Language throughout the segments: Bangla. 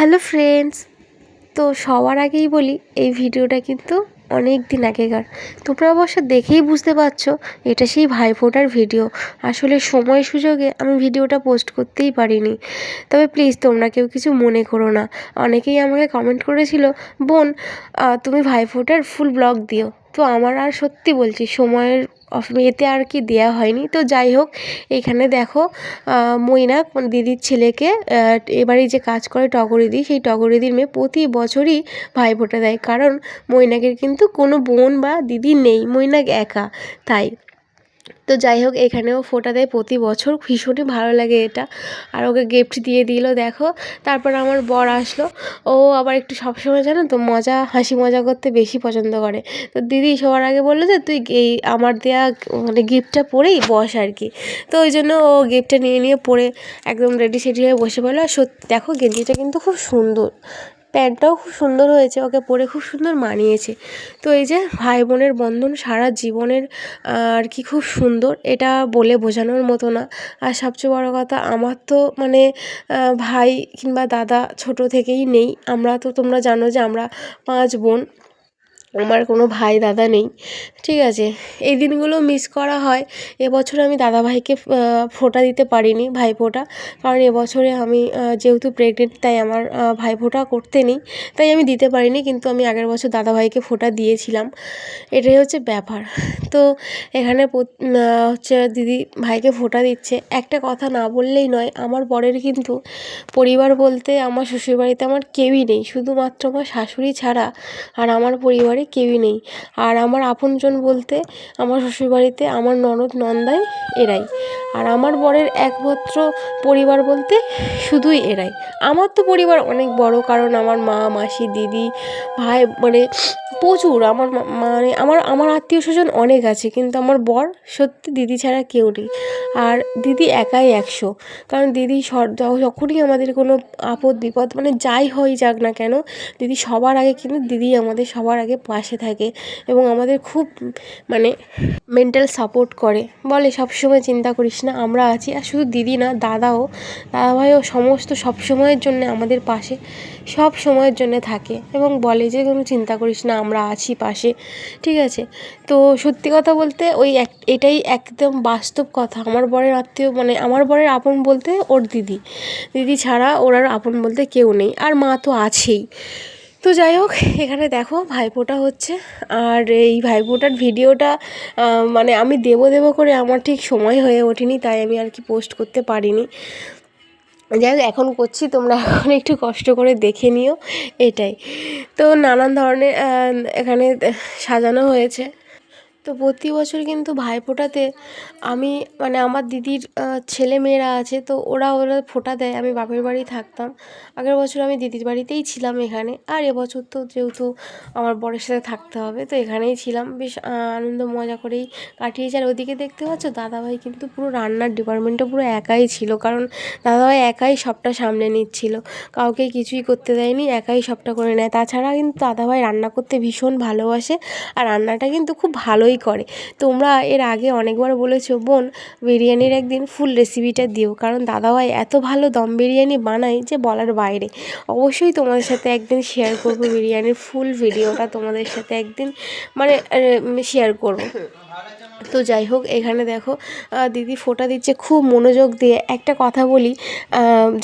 হ্যালো ফ্রেন্ডস তো সবার আগেই বলি, এই ভিডিওটা কিন্তু অনেক দিন আগেকার। তোমরা অবশ্য দেখেই বুঝতে পারছ, এটা সেই ভাইফোঁটার ভিডিও। আসলে সময় সুযোগে আমি ভিডিওটা পোস্ট করতেই পারিনি। তবে প্লিজ তোমরা কেউ কিছু মনে করো না। অনেকেই আমাকে কমেন্ট করেছিল, বোন তুমি ভাইফোঁটার ফুল ব্লগ দিও। তো আমার আর সত্যি বলছি, সময়ের এতে আর কি দেওয়া হয়নি। তো যাই হোক, এখানে দেখো মইনা দিদির ছেলেকে এবারে যে কাজ করে টগরিদি, সেই টগরিদির মেয়ে প্রতি বছরই ভাইফোঁটা দেয়। কারণ মৈনাকের কিন্তু কোনো বোন বা দিদি নেই মৈনাক একা। তাই তো যাই হোক, এখানেও ফোটা দেয় প্রতি বছর। ভীষণই ভালো লাগে এটা। আর ওকে গিফট দিয়ে দিল, দেখো। তারপর আমার বর আসলো। ও আবার একটু সবসময় জানো তো, মজা, হাসি মজা করতে বেশি পছন্দ করে। তো দিদি সবার আগে বলল যে, তুই এই আমার দেয়া মানে গিফটটা পরেই বস আর কি। তো ওই জন্য ও গিফটটা নিয়ে নিয়ে পরে একদম রেডি সেডি হয়ে বসে পড়ল। আর সত্যি দেখো গেঞ্জিটা কিন্তু খুব সুন্দর। প্যান্টটাও খুব সুন্দর হয়েছে, ওকে পরে খুব সুন্দর মানিয়েছে। তো এই যে ভাই বোনের বন্ধন সারা জীবনের আর কি খুব সুন্দর, এটা বলে বোঝানোর মতো না। আর সবচেয়ে বড় কথা, আমার তো মানে ভাই কিংবা দাদা ছোট থেকেই নেই। আমরা তো তোমরা জানো যে আমরা পাঁচ বোন। আমার কোনো ভাই দাদা নেই। ঠিক আছে এই দিনগুলো মিস করা হয়। এবছর আমি দাদাভাইকে আহ, ফোঁটা দিতে পারিনি ভাইফোঁটা। কারণ এবছরে আমি যেহেতু প্রেগনেন্ট তাই আমার ভাইফোঁটা করতে নেই। তাই আমি দিতে পারিনি কিন্তু আমি আগের বছর দাদাভাইকে ফোঁটা দিয়েছিলাম। এটাই হচ্ছে ব্যাপার। তো এখানে হচ্ছে দিদি ভাইকে ফোঁটা দিচ্ছে। একটা কথা না বললেই নয় আমার বরের কিন্তু পরিবার বলতে আমার শ্বশুরবাড়িতে আমার কেউই নেই। শুধুমাত্র আমার শাশুড়ি ছাড়া আর আমার পরিবারে কেউই নেই। আর আমার আপনজন বলতে আমার শ্বশুরবাড়িতে আমার ননদ নন্দাই এরাই। আর আমার বরের একমাত্র পরিবার বলতে শুধুই এরাই। আমার তো পরিবার অনেক বড়, কারণ আমার মা, মাসি, দিদি, ভাই মানে প্রচুর। আমার মানে আমার আমার আত্মীয় স্বজন অনেক আছে, কিন্তু আমার বর সত্যি দিদি ছাড়া কেউ নেই। আর দিদি একাই একশো। কারণ দিদি যখনই আমাদের কোনো আপদ, বিপদ মানে যাই হয়ে যাক না কেন, দিদি সবার আগে কিন্তু দিদি আমাদের সবার আগে পাশে থাকে এবং আমাদের খুব মানে মেন্টাল সাপোর্ট করে। বলে সবসময় চিন্তা করিস না, আমরা আছি। আর শুধু দিদি না, দাদাও, দাদাভাইও সমস্ত সব সময়ের জন্য আমাদের পাশে, সব সময়ের জন্য থাকে এবং বলে যে, কোনো চিন্তা করিস না, আমরা আছি পাশে। ঠিক আছে? তো সত্যি কথা বলতে ওই এক, এটাই একদম বাস্তব কথা। আমার বরের আত্মীয় মানে আমার বরের আপন বলতে ওর দিদি। দিদি ছাড়া ওর আর আপন বলতে কেউ নেই। আর মা তো আছেই। তো যাই হোক, এখানে দেখো ভাইফোঁটা হচ্ছে। আর এই ভাইফোঁটার ভিডিওটা মানে আমি দেবো দেবো করে আমার ঠিক সময় হয়ে ওঠেনি, তাই আমি আর কি পোস্ট করতে পারিনি। যাই এখন করছি, তোমরা এখন একটু কষ্ট করে দেখে নিও, এটাই। তো নানান ধরনের এখানে সাজানো হয়েছে। তো প্রতি বছর কিন্তু ভাইফোঁটাতে আমি মানে আমার দিদির ছেলে মেয়েরা আছে, তো ওরা ওরা ফোঁটা দেয়। আমি বাপের বাড়ি থাকতাম। আগের বছর আমি দিদির বাড়িতেই ছিলাম এখানে। আর এবছর তো যেহেতু আমার বরের সাথে থাকতে হবে, তো এখানেই ছিলাম। বেশ আনন্দ মজা করেই কাটিয়েছি। আর ওদিকে দেখতে পাচ্ছ, দাদাভাই কিন্তু পুরো রান্নার ডিপার্টমেন্টটা পুরো একাই ছিল, কারণ দাদাভাই একাই সবটা সামলে নিচ্ছিল। কাউকে কিছুই করতে দেয়নি, একাই সবটা করে নেয়। তাছাড়া কিন্তু দাদাভাই রান্না করতে ভীষণ ভালোবাসে। আর রান্নাটা কিন্তু খুব ভালোই করে। তোমরা এর আগে অনেকবার বলেছ, বোন, বিরিয়ানির একদিন ফুল রেসিপিটা দিও। কারণ দাদাভাই এত ভালো দম বিরিয়ানি বানায় যে বলার বাইরে। অবশ্যই তোমাদের সাথে একদিন শেয়ার করব বিরিয়ানির ফুল ভিডিওটা তোমাদের সাথে একদিন মানে শেয়ার করব। তো যাই হোক, এখানে দেখো দিদি ফোঁটা দিচ্ছে খুব মনোযোগ দিয়ে। একটা কথা বলি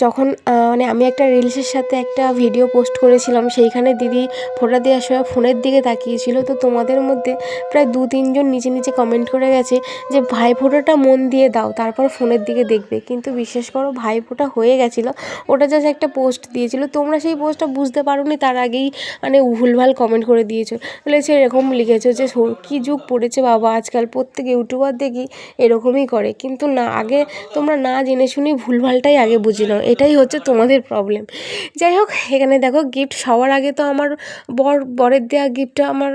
যখন মানে আমি একটা রিলসের সাথে একটা ভিডিও পোস্ট করেছিলাম, সেইখানে দিদি ফোটা দেওয়ার সময় ফোনের দিকে তাকিয়েছিল। তো তোমাদের মধ্যে প্রায় দু, তিনজন নিচে নিচে কমেন্ট করে গেছে যে, ভাই, ফোঁটাটা মন দিয়ে দাও, তারপর ফোনের দিকে দেখবে। কিন্তু বিশ্বাস করো, ভাই, ফোঁটা হয়ে গেছিল। ওটা জাস্ট একটা পোস্ট দিয়েছিল। তোমরা সেই পোস্টটা বুঝতে পারোনি, তার আগেই মানে ভুলভাল কমেন্ট করে দিয়েছ। বলেছে এরকম লিখেছো যে কী যুগ পড়েছে বাবা আজকাল? প্রত্যেক ইউটিউবার দেখি এরকমই করে। কিন্তু না, আগে তোমরা না জেনে শুনে ভুলভালটাই আগে বুঝে নাও। এটাই হচ্ছে তোমাদের প্রবলেম যাই হোক, এখানে দেখো গিফট সবার আগে তো আমার বর, বরের দেওয়া গিফটটা আমার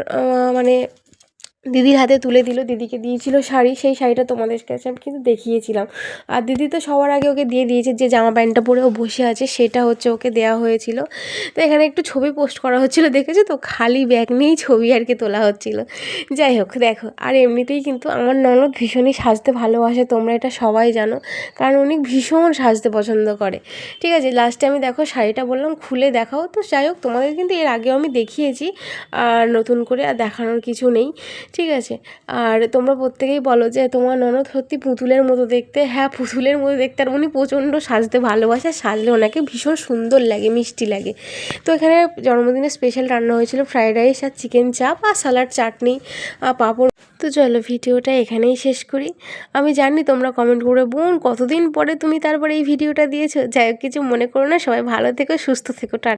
মানে দিদির হাতে তুলে দিল, দিদিকে দিয়েছিল শাড়ি, সেই শাড়িটা তোমাদের কাছে আমি কিন্তু দেখিয়েছিলাম। আর দিদি তো সবার আগে ওকে দিয়ে দিয়েছে, যে জামা প্যান্টটা পরে ও বসে আছে, সেটা হচ্ছে ওকে দেওয়া হয়েছিল। তো এখানে একটু ছবি পোস্ট করা হচ্ছিল, দেখেছ তো? খালি ব্যাগ নিয়েই ছবি আর কি তোলা হচ্ছিল। যাই হোক, দেখো, আর এমনিতেই কিন্তু আমার ননদ ভীষণই সাজতে ভালোবাসে, তোমরা এটা সবাই জানো, কারণ উনি ভীষণ সাজতে পছন্দ করে। ঠিক আছে লাস্টে আমি দেখো শাড়িটা বললাম, খুলে দেখাও। তো যাই হোক, তোমাদের কিন্তু এর আগেও আমি দেখিয়েছি, আর নতুন করে আর দেখানোর কিছু নেই। ঠিক আছে। আর তোমরা প্রত্যেকেই বলো যে তোমার ননদ সত্যি পুতুলের মতো দেখতে। হ্যাঁ পুতুলের মতো দেখতে। আর উনি প্রচণ্ড সাজতে ভালোবাসে। সাজলে ওনাকে ভীষণ সুন্দর লাগে, মিষ্টি লাগে। তো এখানে জন্মদিনে স্পেশাল রান্না হয়েছিল ফ্রাইড রাইস আর চিকেন চাপ আর স্যালাড চাটনি আর পাঁপড়। তো চলো ভিডিওটা এখানেই শেষ করি। আমি জানি তোমরা কমেন্ট করে, বোন, কতদিন পরে তুমি তারপরে এই ভিডিওটা দিয়েছ? যাই হোক, কিছু মনে করো না। সবাই ভালো থেকো, সুস্থ থেকো, টা